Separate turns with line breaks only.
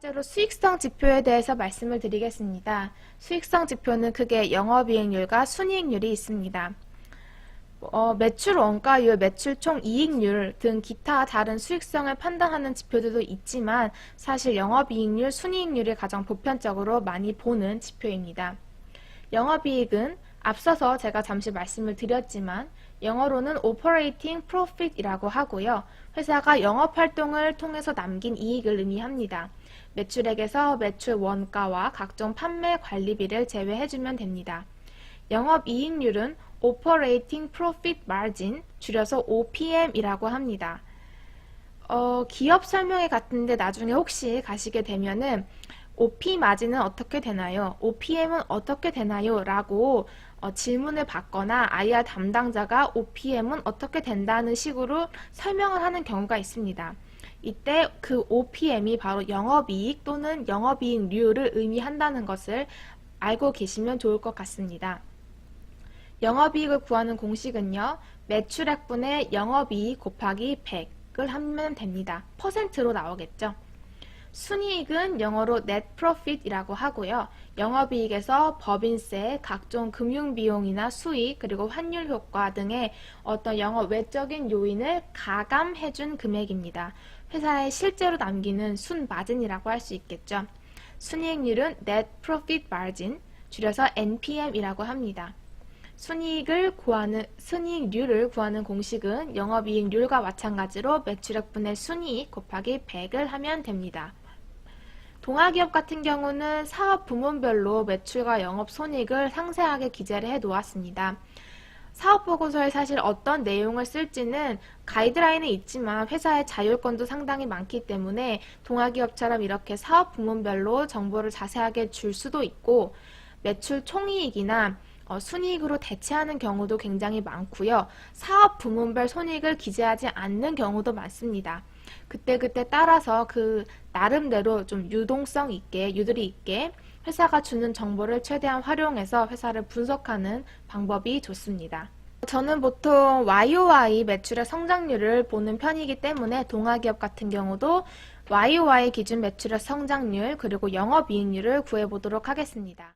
번째로 수익성 지표에 대해서 말씀을 드리겠습니다. 수익성 지표는 크게 영업이익률과 순이익률이 있습니다. 어, 매출 원가율, 매출 총 이익률 등 기타 다른 수익성을 판단하는 지표들도 있지만 사실 영업이익률, 순이익률이 가장 보편적으로 많이 보는 지표입니다. 영업이익은 앞서서 제가 잠시 말씀을 드렸지만 영어로는 operating profit이라고 하고요. 회사가 영업 활동을 통해서 남긴 이익을 의미합니다. 매출액에서 매출 원가와 각종 판매 관리비를 제외해주면 됩니다. 영업 이익률은 operating profit margin, 줄여서 OPM이라고 합니다. 어, 기업 설명회 같은데 나중에 혹시 가시게 되면은 OP 마진은 어떻게 되나요? OPM은 어떻게 되나요? 라고 어, 질문을 받거나 IR 담당자가 OPM은 어떻게 된다는 식으로 설명을 하는 경우가 있습니다. 이때 그 OPM이 바로 영업이익 또는 영업이익률을 의미한다는 것을 알고 계시면 좋을 것 같습니다. 영업이익을 구하는 공식은요. 매출액분의 영업이익 곱하기 100을 하면 됩니다. 퍼센트로 나오겠죠. 순이익은 영어로 net profit이라고 하고요. 영업이익에서 법인세, 각종 금융비용이나 수익, 그리고 환율 효과 등의 어떤 영업 외적인 요인을 가감해준 금액입니다. 회사에 실제로 남기는 순마진이라고 할 수 있겠죠. 순이익률은 net profit margin, 줄여서 NPM이라고 합니다. 순이익을 구하는 순이익률을 구하는 공식은 영업이익률과 마찬가지로 매출액분의 순이익 곱하기 100을 하면 됩니다. 동아기업 같은 경우는 사업 부문별로 매출과 영업 손익을 상세하게 기재를 해 놓았습니다. 사업 보고서에 사실 어떤 내용을 쓸지는 가이드라인은 있지만 회사의 자율권도 상당히 많기 때문에 동아기업처럼 이렇게 사업 부문별로 정보를 자세하게 줄 수도 있고 매출 총이익이나 어, 순이익으로 대체하는 경우도 굉장히 많고요. 사업 부문별 손익을 기재하지 않는 경우도 많습니다. 그때그때 따라서 그 나름대로 좀 유동성 있게, 유들이 있게 회사가 주는 정보를 최대한 활용해서 회사를 분석하는 방법이 좋습니다. 저는 보통 YOY 매출의 성장률을 보는 편이기 때문에 동아기업 같은 경우도 YOY 기준 매출의 성장률 그리고 영업이익률을 구해보도록 하겠습니다.